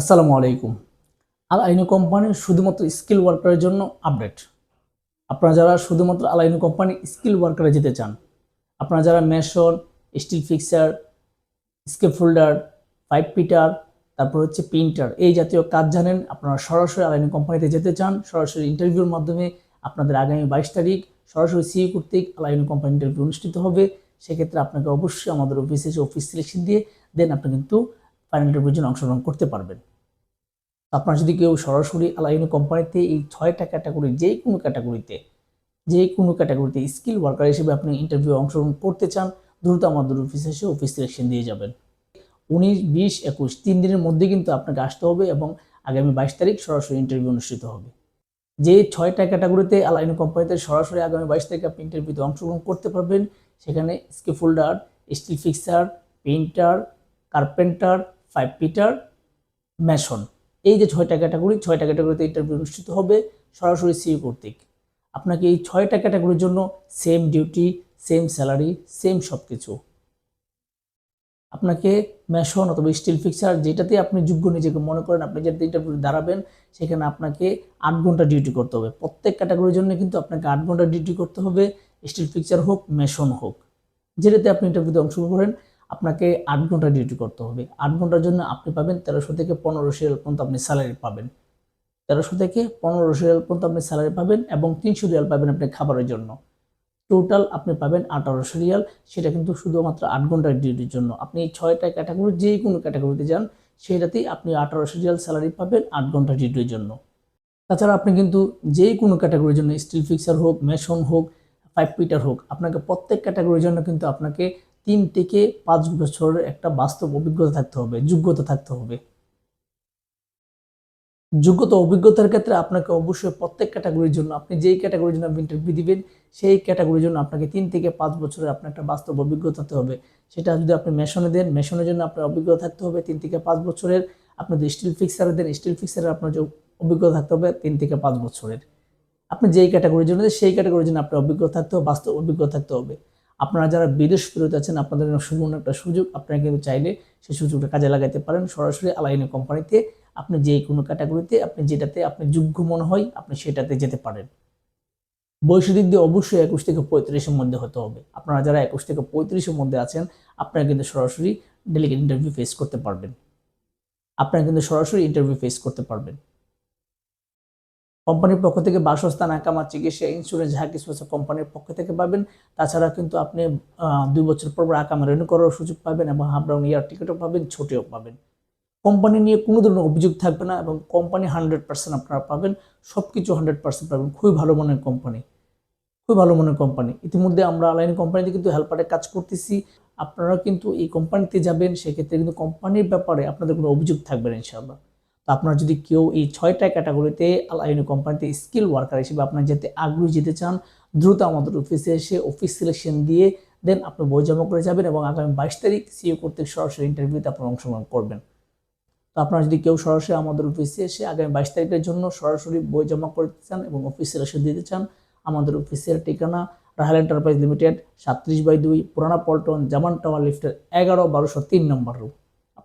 আসসালামু আলাইকুম। আল আইনু কোম্পানির শুধুমাত্র স্কিল ওয়ার্কারের জন্য আপডেট। আপনারা যারা শুধুমাত্র আল আইনু কোম্পানি স্কিল ওয়ার্কারে যেতে চান, আপনারা যারা mason, steel fixer, scaffolder, pipe fitter তারপর হচ্ছে প্রিন্টার এই জাতীয় কাজ জানেন, আপনারা সরাসরি আল আইনু কোম্পানিতে যেতে চান, সরাসরি ইন্টারভিউর মাধ্যমে আপনাদের আগামী বাইশ তারিখ সরাসরি সিই কর্তৃক আল আইনু কোম্পানি ইন্টারভিউ অনুষ্ঠিত হবে। সেক্ষেত্রে আপনাকে অবশ্যই আমাদের অফিসে অফিস সিলেকশন দিয়ে দেন, আপনি কিন্তু ফাইনাল ইন্টারভিউর জন্য অংশগ্রহণ করতে পারবেন। আপনার যদি কেউ সরাসরি আলাইন কোম্পানিতে এই ছয়টা ক্যাটাগরি যে কোনো ক্যাটাগরিতে যে কোনো ক্যাটাগরিতে স্কিল ওয়ার্কার হিসেবে আপনি ইন্টারভিউ অংশগ্রহণ করতে চান, দ্রুত আমাদের অফিসে এসে অফিস সিলেকশন দিয়ে যাবেন। উনিশ, বিশ, একুশ, তিন দিনের মধ্যে কিন্তু আপনাকে আসতে হবে এবং আগামী বাইশ তারিখ সরাসরি ইন্টারভিউ অনুষ্ঠিত হবে। যে ছয়টা ক্যাটাগরিতে আলাইন কোম্পানিতে সরাসরি আগামী বাইশ তারিখে আপনি ইন্টারভিউতে অংশগ্রহণ করতে পারবেন, সেখানে scaffolder steel fixer painter carpenter pipe fitter mason এই যে ছয়টা ক্যাটাগরি ছয়টা ক্যাটাগরিতে ইন্টারভিউ অনুষ্ঠিত হবে সরাসরি সিইও কর্তৃক। আপনাকে এই ছয়টা ক্যাটাগরির জন্য same duty same salary same সব কিছু আপনাকে মেশন অথবা স্টিল ফিক্সার যেটাতে আপনি যোগ্য নিজেকে মনে করেন, আপনি যেটাতে ইন্টারভিউ দাঁড়াবেন, সেখানে আপনাকে আট ঘণ্টা ডিউটি করতে হবে। প্রত্যেক ক্যাটাগরির জন্য কিন্তু আপনাকে আট ঘণ্টা ডিউটি করতে হবে। স্টিল ফিক্সার হোক মেশন হোক। যেটাতে আপনি ইন্টারভিউতে অংশগ্রহণ করেন আপনাকে আট ঘণ্টা ডিউটি করতে হবে। আট ঘণ্টার জন্য আপনি পাবেন তেরোশো থেকে পনেরোশো রিয়াল পর্যন্ত আপনি স্যালারি পাবেন। তেরোশো থেকে পনেরোশো রিয়াল পর্যন্ত আপনি স্যালারি পাবেন এবং তিনশো রিয়াল পাবেন আপনি খাবারের জন্য। টোটাল আপনি পাবেন আঠারোশো রিয়াল, সেটা কিন্তু শুধুমাত্র আট ঘণ্টার ডিউটির জন্য। আপনি ছয়টা ক্যাটাগরি যে কোনো ক্যাটাগরিতে যান, সেটাতেই আপনি আঠারোশো রিয়াল স্যালারি পাবেন আট ঘণ্টা ডিউটির জন্য। তাছাড়া আপনি কিন্তু যে কোনো ক্যাটাগরির জন্য স্টিল ফিক্সার হোক মেশন হোক পাইপ পিটার হোক, আপনাকে প্রত্যেক ক্যাটাগরির জন্য কিন্তু আপনাকে তিন থেকে পাঁচ বছরের একটা বাস্তব অভিজ্ঞতা থাকতে হবে, যোগ্যতা থাকতে হবে। যোগ্যতা অভিজ্ঞতার ক্ষেত্রে আপনাকে অবশ্যই প্রত্যেক ক্যাটাগরির জন্য আপনি যেই ক্যাটাগরির জন্য আপনি ইন্টারভিউ দিবেন, সেই ক্যাটাগরির জন্য আপনাকে তিন থেকে পাঁচ বছরের আপনার একটা বাস্তব অভিজ্ঞতা থাকতে হবে। সেটা যদি আপনি মেশনে দেন, মেশনের জন্য আপনার অভিজ্ঞতা থাকতে হবে তিন থেকে পাঁচ বছরের। আপনি যদি স্টিল ফিক্সারে দেন স্টিল ফিক্সারে আপনার অভিজ্ঞতা থাকতে হবে তিন থেকে পাঁচ বছরের। আপনি যেই ক্যাটাগরির জন্য সেই ক্যাটাগরির জন্য আপনার অভিজ্ঞতা থাকতে হবে, বাস্তব অভিজ্ঞতা থাকতে হবে। আপনারা যারা বিদেশ ফেরত আছেন, আপনাদের সুবর্ণ একটা সুযোগ। আপনারা কিন্তু চাইলে সেই সুযোগটা কাজে লাগাতে পারেন। সরাসরি আলাইনি কোম্পানিতে আপনি যে কোনো ক্যাটাগরিতে আপনি যেটাতে আপনি যোগ্য মনে হয়, আপনি সেটাতে যেতে পারেন। বয়সের দিয়ে অবশ্যই একুশ থেকে পঁয়ত্রিশের মধ্যে হতে হবে। আপনারা যারা একুশ থেকে পঁয়ত্রিশের মধ্যে আছেন, আপনারা কিন্তু সরাসরি ডেলিগেট ইন্টারভিউ ফেস করতে পারবেন। আপনারা কিন্তু সরাসরি ইন্টারভিউ ফেস করতে পারবেন। কোম্পানির পক্ষ থেকে বাসস্থান আকামা চিকিৎসা ইন্স্যুরেন্স যা কিছু আছে কোম্পানির পক্ষ থেকে পাবেন। তাছাড়া কিন্তু আপনি দুই বছর পর আকামা রেনু করার সুযোগ পাবেন এবং হাফ ইয়ার টিকিটও পাবেন, ছুটিও পাবেন। কোম্পানি নিয়ে কোনো ধরনের অভিযোগ থাকবে না এবং কোম্পানি হান্ড্রেড পার্সেন্ট আপনারা পাবেন সব কিছু হান্ড্রেড পার্সেন্ট পাবেন। খুবই ভালো মনের কোম্পানি, খুবই ভালো মনের কোম্পানি। ইতিমধ্যে আমরা অনলাইন কোম্পানিতে কিন্তু হেল্পারে কাজ করতেছি। আপনারা কিন্তু এই কোম্পানিতে যাবেন, সেক্ষেত্রে কিন্তু কোম্পানির ব্যাপারে আপনাদের কোনো অভিযোগ থাকবে না, ইনশাআল্লাহ। আপনারা যদি কেউ এই ছয়টা ক্যাটাগরিতে আলাইন কোম্পানিতে স্কিল ওয়ার্কার হিসেবে আপনার যেতে আগ্রহী যেতে চান, দ্রুত আমাদের অফিসে এসে অফিস সিলেকশন দিয়ে দেন আপনি বই জমা করে যাবেন এবং আগামী বাইশ তারিখ সিও কর্তৃক সরাসরি ইন্টারভিউতে আপনারা অংশগ্রহণ করবেন। তো আপনারা যদি কেউ সরাসরি আমাদের অফিসে এসে আগামী বাইশ তারিখের জন্য সরাসরি বই জমা করতে চান এবং অফিস সিলেকশন দিতে চান, আমাদের অফিসের ঠিকানা রাহাল এন্টারপ্রাইজ লিমিটেড সাতত্রিশ বাই দুই, পুরানা পল্টন, জামান টাওয়ার লিফটের এগারো বারোশো তিন নম্বর রুম